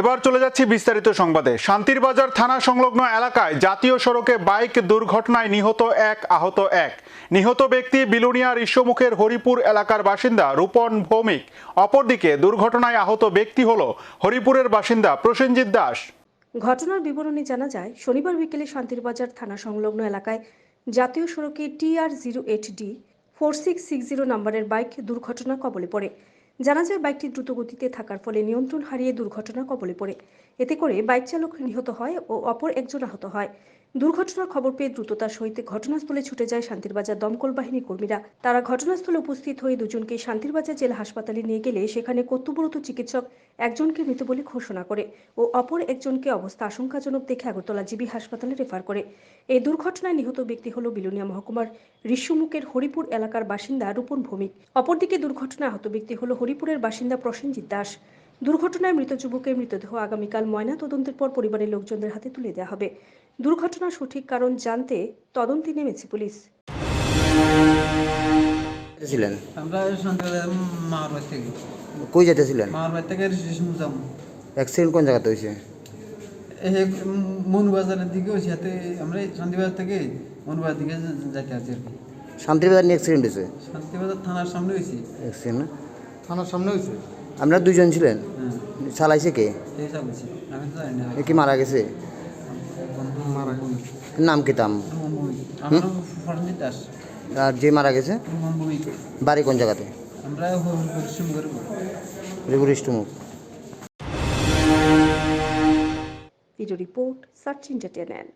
এবার চলে যাচ্ছি বিস্তারিত সংবাদে। শান্তির বাজার থানা সংলগ্ন এলাকায় জাতীয় সড়কে বাইক দুর্ঘটনায় নিহত এক, আহত এক। নিহত ব্যক্তি বিলুনিয়া ঋষ্যমুখের হরিপুর এলাকার বাসিন্দা রূপন ভৌমিক। অপরদিকে দুর্ঘটনায় আহত ব্যক্তি হল হরিপুরের বাসিন্দা প্রসেনজিৎ দাস। ঘটনার বিবরণী জানা যায়, শনিবার বিকেলে শান্তিরবাজার থানা সংলগ্ন এলাকায় জাতীয় সড়কে TR zero eight D four six six zero নম্বরের বাইক দুর্ঘটনা কবলে পড়ে। জানা যায়, বাইকটি দ্রুত গতিতে থাকার ফলে নিয়ন্ত্রণ হারিয়ে দুর্ঘটনা কবলে পড়ে। এতে করে বাইক চালক নিহত হয় ও অপর একজন আহত হয়। দুর্ঘটনার খবর পেয়ে দ্রুততার সহিত ঘটনাস্থলে ছুটে যায় শান্তিরবাজার দমকল বাহিনী কর্মীরা। তারা ঘটনাস্থলে উপস্থিত হয়ে দুজনকে শান্তিরবাজার জেলা হাসপাতালে নিয়ে গেলে সেখানে কর্তব্যরত চিকিৎসক একজনকে মৃত বলে ঘোষণা করে ও অপর একজনকে অবস্থা আশঙ্কাজনক দেখে আগরতলা জিবি হাসপাতালে রেফার করে। এই দুর্ঘটনায় নিহত ব্যক্তি হল বিলুনিয়া মহকুমার ঋষ্যমুখের হরিপুর এলাকার বাসিন্দা রূপন ভৌমিক। অপরদিকে দুর্ঘটনায় আহত ব্যক্তি হল হরিপুরের বাসিন্দা প্রসেনজিৎ দাস। দুর্ঘটনায় মৃত যুবকের মৃতদেহ আগামীকাল ময়না তদন্তের পর পরিবারের লোকজনদের হাতে তুলে দেওয়া হবে। দুর্ঘটনার সঠিক কারণ জানতে তদন্তে নেমেছে পুলিশ। ছিলেন আমরা সন্ধ্যাবেলা মার বাড়ি থেকে কই যেতেছিলেন? মার বাড়ি থেকে যাম অ্যাক্সিডেন্ট কোন জায়গাতে হয়েছে? এই মনুবাজারের দিকে ওই সাথে আমরা শান্তিবাজার থেকে মনুবাজার দিকে যাইতে আছি আর কি। শান্তিবাজার নিয়ে অ্যাক্সিডেন্ট হয়েছে? শান্তিবাজার থানার সামনে হয়েছি। অ্যাক্সিডেন্ট থানার সামনে হয়েছে। আপনারা দুজন ছিলেন। চালাইছে কে? কি মারা গেছে? নাম কি তাম? আর যে মারা গেছে? বাড়ি কোন জায়গাতে? Video report search entertainment